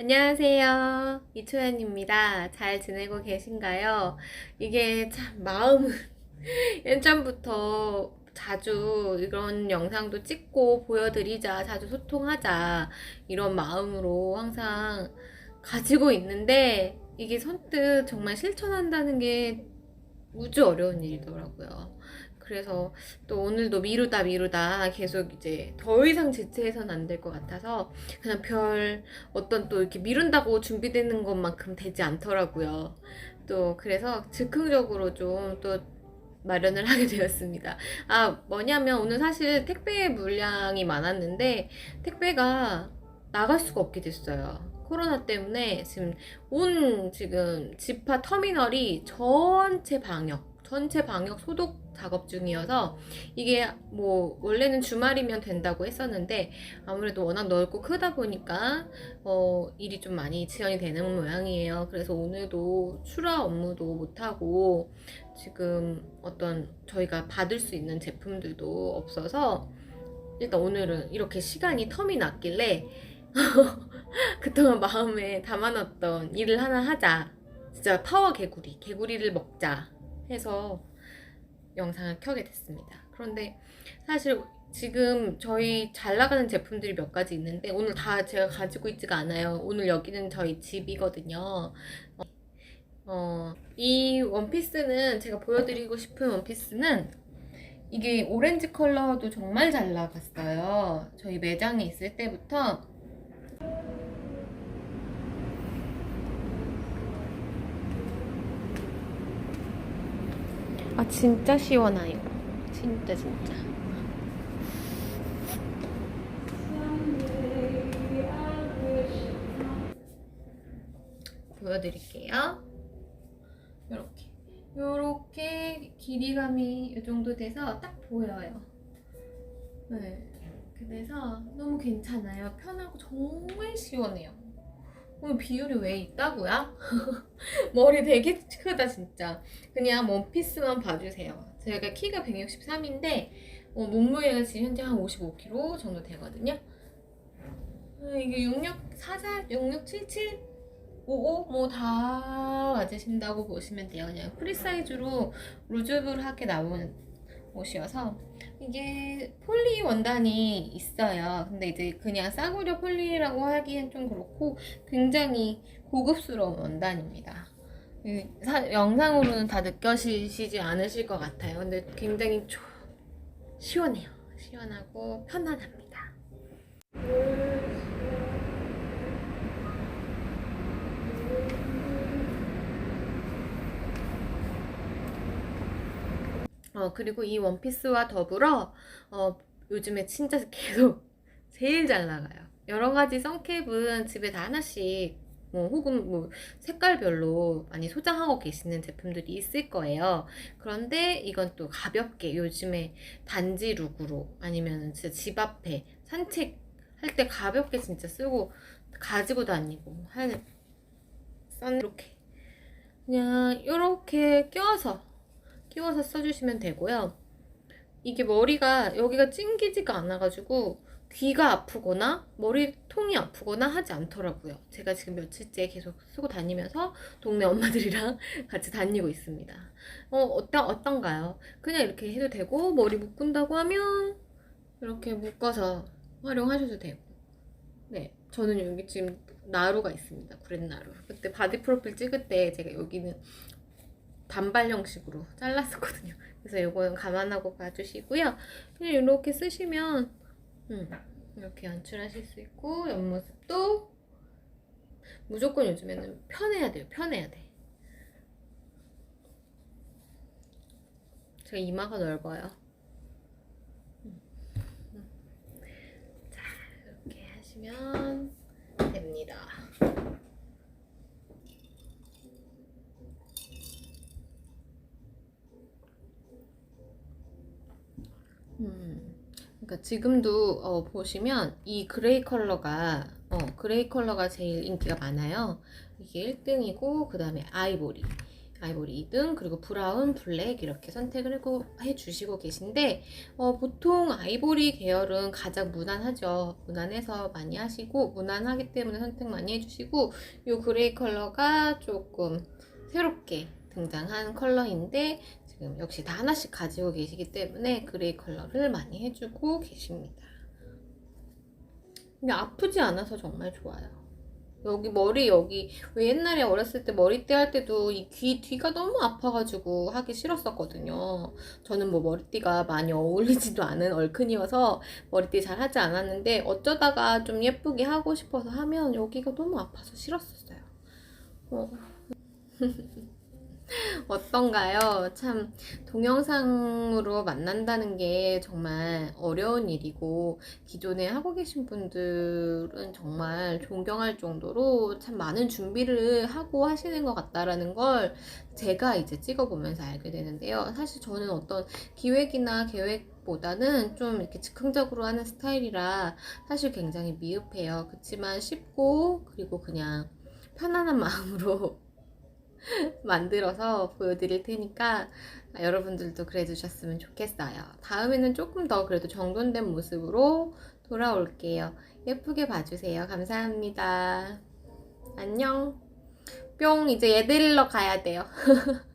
안녕하세요. 이초연입니다. 잘 지내고 계신가요? 이게 참 마음은 예전부터 자주 이런 영상도 찍고 보여드리자, 자주 소통하자, 이런 마음으로 항상 가지고 있는데 이게 선뜻 정말 실천한다는 게 우주 어려운 일이더라고요. 그래서 또 오늘도 미루다 미루다 계속 이제 더 이상 지체해서는 안 될 것 같아서 그냥 별 어떤 또 이렇게 미룬다고 준비되는 것만큼 되지 않더라고요. 또 그래서 즉흥적으로 좀 또 마련을 하게 되었습니다. 아, 뭐냐면 오늘 사실 택배 물량이 많았는데 택배가 나갈 수가 없게 됐어요. 코로나 때문에 지금 온 지금 지파 터미널이 전체 방역, 전체 방역 소독 작업 중이어서 이게 뭐 원래는 주말이면 된다고 했었는데 아무래도 워낙 넓고 크다 보니까 어 일이 좀 많이 지연이 되는 모양이에요. 그래서 오늘도 출하 업무도 못 하고 지금 어떤 저희가 받을 수 있는 제품들도 없어서 일단 오늘은 이렇게 시간이 텀이 났길래 그동안 마음에 담아놨던 일을 하나 하자. 진짜 파워 개구리, 개구리를 먹자 해서 영상을 켜게 됐습니다. 그런데 사실 지금 저희 잘 나가는 제품들이 몇 가지 있는데 오늘 다 제가 가지고 있지가 않아요. 오늘 여기는 저희 집이거든요. 어, 이 원피스는 제가 보여드리고 싶은 원피스는 이게 오렌지 컬러도 정말 잘 나갔어요. 저희 매장에 있을 때부터 아 진짜 시원해요. 진짜 진짜. 보여드릴게요. 이렇게 이렇게 길이감이 이 정도 돼서 딱 보여요. 네. 그래서 너무 괜찮아요. 편하고 정말 시원해요. 오늘 비율이 왜 있다고요? 머리 되게 크다 진짜. 그냥 원피스만 봐주세요. 제가 키가 163인데 어, 몸무게가 지금 현재 한 55kg 정도 되거든요. 아, 이게 6644, 6677, 55 뭐다 맞으신다고 보시면 돼요. 그냥 프리 사이즈로 루즈블하게 나온 옷이어서 이게 폴리 원단이 있어요. 근데 이제 그냥 싸구려 폴리라고 하기엔 좀 그렇고 굉장히 고급스러운 원단입니다. 이 사- 영상으로는 다 느껴지시지 않으실 것 같아요. 근데 굉장히 조- 시원해요. 시원하고 편안합니다. 어, 그리고 이 원피스와 더불어, 어, 요즘에 진짜 계속 제일 잘 나가요. 여러 가지 선캡은 집에 다 하나씩, 뭐, 혹은 뭐, 색깔별로 많이 소장하고 계시는 제품들이 있을 거예요. 그런데 이건 또 가볍게 요즘에 단지 룩으로 아니면 진짜 집 앞에 산책 할 때 가볍게 진짜 쓰고 가지고 다니고 할, 싼, 이렇게. 그냥 이렇게 껴서 끼워서 써주시면 되고요. 이게 머리가 여기가 찡기지가 않아가지고 귀가 아프거나 머리통이 아프거나 하지 않더라고요. 제가 지금 며칠째 계속 쓰고 다니면서 동네 엄마들이랑 같이 다니고 있습니다. 어, 어떤, 어떤가요? 그냥 이렇게 해도 되고 머리 묶은다고 하면 이렇게 묶어서 활용하셔도 되고 네, 저는 여기 지금 나루가 있습니다. 구렛나루. 그때 바디 프로필 찍을 때 제가 여기는 단발 형식으로 잘랐었거든요. 그래서 이거는 감안하고 봐주시고요. 그냥 이렇게 쓰시면 음, 이렇게 연출하실 수 있고 옆모습도 무조건 요즘에는 편해야 돼요. 편해야 돼. 제가 이마가 넓어요. 음, 음. 자, 이렇게 하시면 됩니다. 음, 그러니까 지금도 어, 보시면 이 그레이 컬러가 어, 그레이 컬러가 제일 인기가 많아요. 이게 1등이고 그 다음에 아이보리. 아이보리 2등 그리고 브라운, 블랙 이렇게 선택을 하고 해주시고 계신데 어, 보통 아이보리 계열은 가장 무난하죠. 무난해서 많이 하시고 무난하기 때문에 선택 많이 해주시고 이 그레이 컬러가 조금 새롭게 등장한 컬러인데 지금 역시 다 하나씩 가지고 계시기 때문에 그레이 컬러를 많이 해주고 계십니다. 근데 아프지 않아서 정말 좋아요. 여기 머리 여기 왜 옛날에 어렸을 때 머리띠 할 때도 이 귀 뒤가 너무 아파가지고 하기 싫었었거든요. 저는 뭐 머리띠가 많이 어울리지도 않은 얼큰이어서 머리띠 잘 하지 않았는데 어쩌다가 좀 예쁘게 하고 싶어서 하면 여기가 너무 아파서 싫었었어요. 어. 어떤가요? 참 동영상으로 만난다는 게 정말 어려운 일이고 기존에 하고 계신 분들은 정말 존경할 정도로 참 많은 준비를 하고 하시는 것 같다라는 걸 제가 이제 찍어보면서 알게 되는데요. 사실 저는 어떤 기획이나 계획 보다는 좀 이렇게 즉흥적으로 하는 스타일이라 사실 굉장히 미흡해요. 그렇지만 쉽고 그리고 그냥 편안한 마음으로 만들어서 보여드릴 테니까 여러분들도 그래 주셨으면 좋겠어요. 다음에는 조금 더 그래도 정돈된 모습으로 돌아올게요. 예쁘게 봐주세요. 감사합니다. 안녕. 뿅, 이제 얘 데리러 가야 돼요.